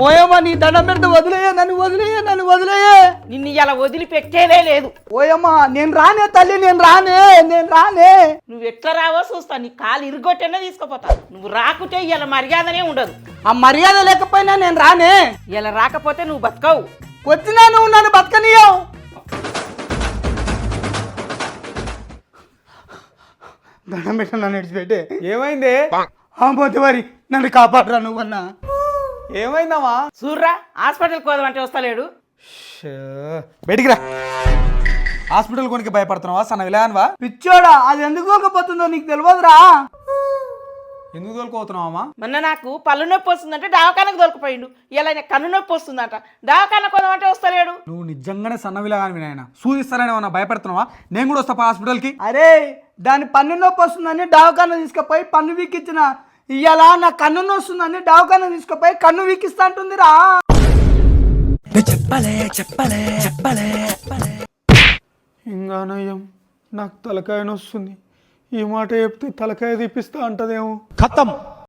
ఓయమ్మా నీ దండం పెడితే వదిలేయే నన్ను వదిలేయే నన్ను వదిలేయే. నిన్ను ఇలా వదిలిపెట్టేదే లేదు. ఓయమ్మా నేను రానే తల్లి నేను రానే నేను రానే. నువ్వు ఎట్లా రావో చూస్తా నీ కాలు ఇరుగొట్టనే తీసుకుపోతా. నువ్వు రాకుంటే ఇలా మర్యాదనే ఉండదు. ఆ మర్యాద లేకపోయినా నేను రానే. ఇలా రాకపోతే నువ్వు బతకవు. వచ్చినా నువ్వు నన్ను బతకనియవు దండం పెట్ట నన్ను విడిచిపెట్టే. ఏమైంది? ఆ మరి నన్ను కాపాడరా నువ్వన్నా. ఏమైందమ్మా? చూర్రా హాస్పిటల్కి పోదామంటే వస్తలేడు. బయటికి రా. హాస్పిటల్ కొనికి భయపడుతున్నావా? సన్న విలయాన్వా పిచ్చోడా అది ఎందుకు దొరకపోతుందో నీకు తెలియదురా. ఎందుకు తోలుకోతున్నావమ్మా? మొన్న నాకు పళ్ళు నొప్పి వస్తుందంటే దవాఖానకు దొరికిపోయిండు ఇలా కన్ను నొప్పి వస్తుందంట. దవాఖానకు పోదామంటే వస్తలేడు. నువ్వు నిజంగానే సన్న విలగాని నాయన. సూదిస్తారని ఏమన్నా భయపడుతున్నావా? నేను కూడా వస్తా హాస్పిటల్కి. అరే దాని పన్ను నొప్పి వస్తుందని డావకాన తీసుకుపోయి పన్ను వీకిచ్చిన ఇలా నా కన్ను నొస్తుందని డావకాన తీసుకుపోయి కన్ను వీకిస్తా అంటుందిరా. చెప్పలే చెప్పలే చెప్పలే ఇంకా నయ్యం నాకు తలకాయ నొస్తుంది. ఈ మాట చెప్తే తలకాయ తీపిస్తా అంటదేమో. కథం